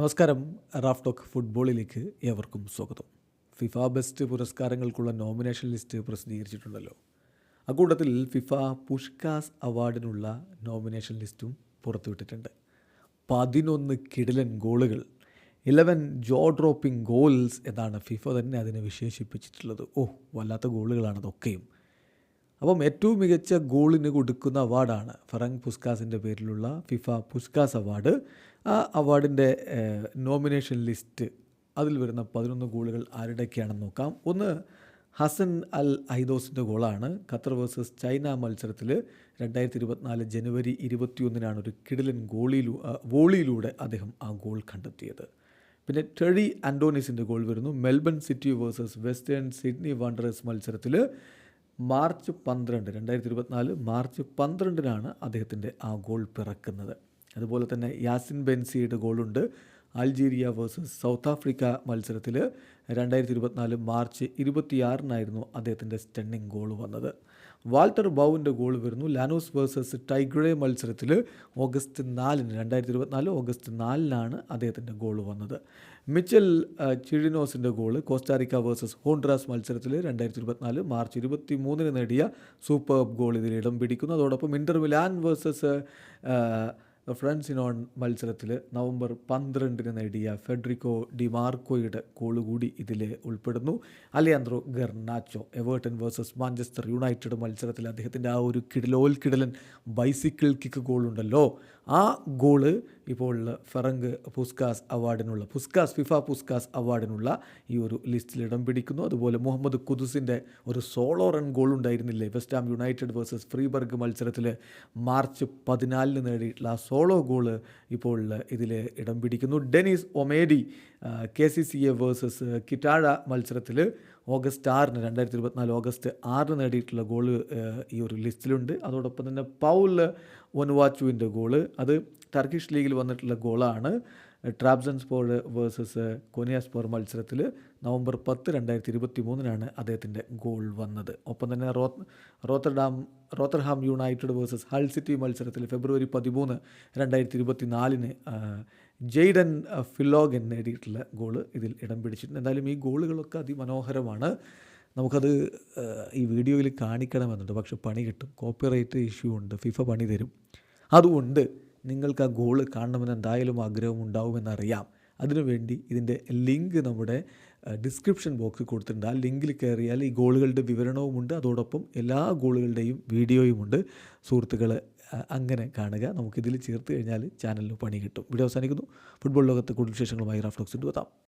നമസ്കാരം. Raf talk ഫുട്ബോളിലേക്ക് ഏവർക്കും സ്വാഗതം. ഫിഫ ബെസ്റ്റ് പുരസ്കാരങ്ങൾക്കുള്ള നോമിനേഷൻ ലിസ്റ്റ് പ്രസിദ്ധീകരിച്ചിട്ടുണ്ടല്ലോ. അക്കൂട്ടത്തിൽ ഫിഫ പുഷ്കാസ് അവാർഡിനുള്ള നോമിനേഷൻ ലിസ്റ്റും പുറത്തുവിട്ടിട്ടുണ്ട്. പതിനൊന്ന് കിടിലൻ ഗോളുകൾ ഇലവൻ ജോ ഡ്രോപ്പിംഗ് ഗോൾസ് എന്നാണ് ഫിഫ തന്നെ അതിനെ വിശേഷിപ്പിച്ചിട്ടുള്ളത്. ഓ വല്ലാത്ത ഗോളുകളാണ് അതൊക്കെയും. അപ്പം ഏറ്റവും മികച്ച ഗോളിന് കൊടുക്കുന്ന അവാർഡാണ് ഫറങ് പുസ്കാസിന്റെ പേരിലുള്ള ഫിഫ പുസ്കാസ് അവാർഡ്. ആ അവാർഡിന്റെ നോമിനേഷൻ ലിസ്റ്റ് അതിൽ വരുന്ന പതിനൊന്ന് ഗോളുകൾ ആരുടെയൊക്കെയാണെന്ന് നോക്കാം. ഒന്ന് ഹസൻ അൽ ഐദോസിന്റെ ഗോളാണ്. ഖത്തർ വേഴ്സസ് ചൈന മത്സരത്തിൽ രണ്ടായിരത്തി ഇരുപത്തിനാല് ജനുവരി ഇരുപത്തിയൊന്നിനാണ് ഒരു കിടിലൻ ഗോളിയിലൂ വോളിയിലൂടെ അദ്ദേഹം ആ ഗോൾ കണ്ടെത്തിയത്. പിന്നെ ടെറി ആന്റോണിസിന്റെ ഗോൾ വരുന്നു. Melbourne City versus Western Sydney Wanderers മത്സരത്തിൽ മാർച്ച് പന്ത്രണ്ട് രണ്ടായിരത്തി ഇരുപത്തിനാല് മാർച്ച് പന്ത്രണ്ടിനാണ് അദ്ദേഹത്തിന്റെ ആ ഗോൾ പിറക്കുന്നത്. അതുപോലെ തന്നെ യാസിൻ ബെൻസിയുടെ ഗോളുണ്ട്. അൾജീരിയ വേഴ്സസ് സൗത്ത് ആഫ്രിക്ക മത്സരത്തിൽ രണ്ടായിരത്തി ഇരുപത്തിനാല് മാർച്ച് ഇരുപത്തിയാറിനായിരുന്നു അദ്ദേഹത്തിന്റെ സ്റ്റണ്ണിങ് ഗോൾ വന്നത്. വാൾട്ടർ ബൗവിന്റെ ഗോൾ വരുന്നു. ലാനോസ് വേഴ്സസ് ടൈഗ്രേ മത്സരത്തിൽ ഓഗസ്റ്റ് നാലിന് രണ്ടായിരത്തി ഇരുപത്തിനാല് ഓഗസ്റ്റ് നാലിനാണ് അദ്ദേഹത്തിന്റെ ഗോൾ വന്നത്. Mitchell ചിഴിനോസിന്റെ goal Costa Rica versus Honduras മത്സരത്തിൽ രണ്ടായിരത്തി ഇരുപത്തിനാല് മാർച്ച് ഇരുപത്തി മൂന്നിന് നേടിയ സൂപ്പർ ഗോൾ ഇതിൽ ഇടം പിടിക്കുന്നു. അതോടൊപ്പം ഇന്റർ മിലാൻ വേഴ്സസ് ഫ്രണ്ട്സിനോൺ മത്സരത്തിൽ നവംബർ പന്ത്രണ്ടിന് നേടിയ ഫെഡറിക്കോ ഡിമാർക്കോയുടെ ഗോൾ കൂടി ഇതിൽ ഉൾപ്പെടുന്നു. Alejandro Garnacho Everton versus Manchester United മത്സരത്തിൽ അദ്ദേഹത്തിന്റെ ആ ഒരു കിടലോൽ കിടലൻ ബൈസിക്കിൾ കിക്ക് ഗോളുണ്ടല്ലോ ആ ഗോൾ ഇപ്പോൾ ഫെറങ്ക് പുസ്കാസ് അവാർഡിനുള്ള പുസ്കാസ് ഫിഫ പുസ്കാസ് അവാർഡിനുള്ള ഈ ഒരു ലിസ്റ്റിൽ ഇടം പിടിക്കുന്നു. അതുപോലെ മുഹമ്മദ് കുദുസിന്റെ ഒരു സോളോ റൺ ഗോൾ ഉണ്ടായിരുന്നില്ലേ? വെസ്റ്റ് യുണൈറ്റഡ് വേഴ്സസ് ഫ്രീബർഗ് മത്സരത്തിൽ മാർച്ച് പതിനാലിന് നേടിയിട്ടുള്ള ആ സോളോ ഗോൾ ഇപ്പോൾ ഇതിൽ ഇടം പിടിക്കുന്നു. Denis Omedi K C C A versus Kitara മത്സരത്തിൽ ഓഗസ്റ്റ് ആറിന് രണ്ടായിരത്തി ഇരുപത്തിനാല് ഓഗസ്റ്റ് ആറിന് നേടിയിട്ടുള്ള ഗോൾ ഈ ഒരു ലിസ്റ്റിലുണ്ട്. അതോടൊപ്പം തന്നെ പൗൽ ഒൻവാച്ചുവിന്റെ ഗോൾ. അത് ടർക്കിഷ് ലീഗിൽ വന്നിട്ടുള്ള ഗോളാണ്. ട്രാബ്സൺ സ്പോർ വേഴ്സസ് കൊനിയാസ്പോർ മത്സരത്തിൽ നവംബർ പത്ത് രണ്ടായിരത്തി ഇരുപത്തി മൂന്നിനാണ് അദ്ദേഹത്തിന്റെ ഗോൾ വന്നത്. ഒപ്പം തന്നെ raw Rotterdam Rotherham United versus Hull City മത്സരത്തിൽ ഫെബ്രുവരി പതിമൂന്ന് രണ്ടായിരത്തി ഇരുപത്തി നാലിന് ജെയ്ഡൻ ഫിലോഗൻ നേടിയിട്ടുള്ള ഗോൾ ഇതിൽ ഇടം പിടിച്ചിട്ടുണ്ട്. എന്തായാലും ഈ ഗോളുകളൊക്കെ അതിമനോഹരമാണ്. നമുക്കത് ഈ വീഡിയോയിൽ കാണിക്കണമെന്നുണ്ട്. പക്ഷെ പണി കിട്ടും. കോപ്പിറൈറ്റ് ഇഷ്യൂ ഉണ്ട്. ഫിഫ പണി തരും. അതുകൊണ്ട് നിങ്ങൾക്ക് ആ ഗോൾ കാണണമെന്ന് എന്തായാലും ആഗ്രഹം ഉണ്ടാവുമെന്നറിയാം. അതിനുവേണ്ടി ഇതിന്റെ ലിങ്ക് നമ്മുടെ ഡിസ്ക്രിപ്ഷൻ ബോക്സിൽ കൊടുത്തിട്ടുണ്ട്. ആ ലിങ്കിൽ കയറിയാൽ ഈ ഗോളുകളുടെ വിവരണവുമുണ്ട്. അതോടൊപ്പം എല്ലാ ഗോളുകളുടെയും വീഡിയോയുമുണ്ട്. സുഹൃത്തുക്കൾ അങ്ങനെ കാണുക. നമുക്കിതിൽ ചേർത്ത് കഴിഞ്ഞാൽ ചാനലിന് പണി കിട്ടും. വീഡിയോ അവസാനിക്കുന്നു. ഫുട്ബോൾ ലോകത്തെ കൂടുതൽ വിശേഷങ്ങളുമായി റാഫ്ലോക്സിന്റെ എത്താം